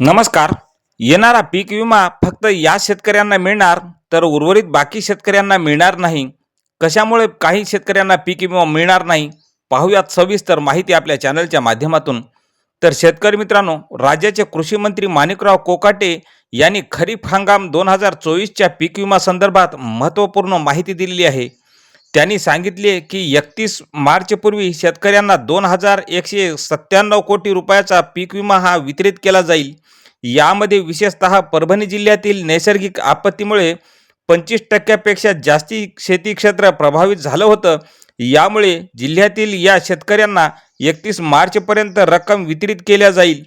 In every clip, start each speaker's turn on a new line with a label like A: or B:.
A: नमस्कार. येणारा पीक विमा फक्त या शेतकऱ्यांना मिळणार तर उर्वरित बाकी शेतकऱ्यांना मिळणार नाही. कशामुळे काही शेतकऱ्यांना पीक विमा मिळणार नाही? पाहूयात सविस्तर माहिती आपल्या चॅनलच्या माध्यमातून. तर शेतकरी मित्रांनो राज्याचे कृषी मंत्री माणिकराव कोकाटे यांनी खरीप हंगाम दोन हजार चोवीसच्या पीक विमा संदर्भात महत्त्वपूर्ण माहिती दिलेली आहे. त्यांनी सांगितले की एकतीस मार्चपूर्वी शेतकऱ्यांना दोन हजार एकशे सत्त्याण्णव कोटी रुपयाचा पीक विमा हा वितरित केला जाईल. यामध्ये विशेषतः परभणी जिल्ह्यातील नैसर्गिक आपत्तीमुळे पंचवीस टक्क्यापेक्षा जास्ती शेती क्षेत्र प्रभावित झालं होतं. यामुळे जिल्ह्यातील या शेतकऱ्यांना एकतीस मार्चपर्यंत रक्कम वितरित केल्या जाईल.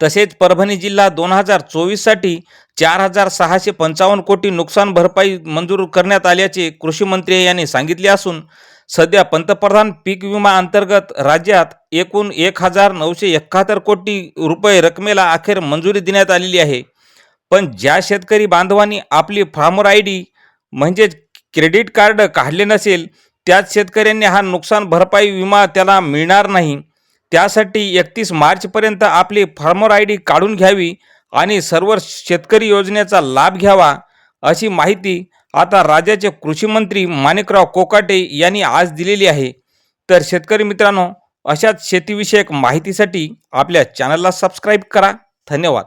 A: तसेच परभणी जिल्हा दोन हजार चोवीससाठी चार हजार सहाशे पंचावन्न कोटी नुकसान भरपाई मंजूर करण्यात आल्याचे कृषी मंत्री यांनी सांगितले असून सध्या पंतप्रधान पीक विमा अंतर्गत राज्यात एकूण एक हजार नऊशे एकाहत्तर कोटी रुपये रकमेला अखेर मंजुरी देण्यात आलेली आहे. पण ज्या शेतकरी बांधवांनी आपली फार्मर आय डी म्हणजेच क्रेडिट कार्ड काढले नसेल त्याच शेतकऱ्यांनी हा नुकसान भरपाई विमा त्याला मिळणार नाही. त्यासाठी एकतीस मार्चपर्यंत आपली फार्मर आय डी काढून घ्यावी आणि सर्व शेतकरी योजनेचा लाभ घ्यावा अशी माहिती आता राज्याचे कृषीमंत्री माणिकराव कोकाटे यांनी आज दिलेली आहे. तर शेतकरी मित्रांनो अशाच शेतीविषयक माहितीसाठी आपल्या चॅनलला सबस्क्राईब करा. धन्यवाद.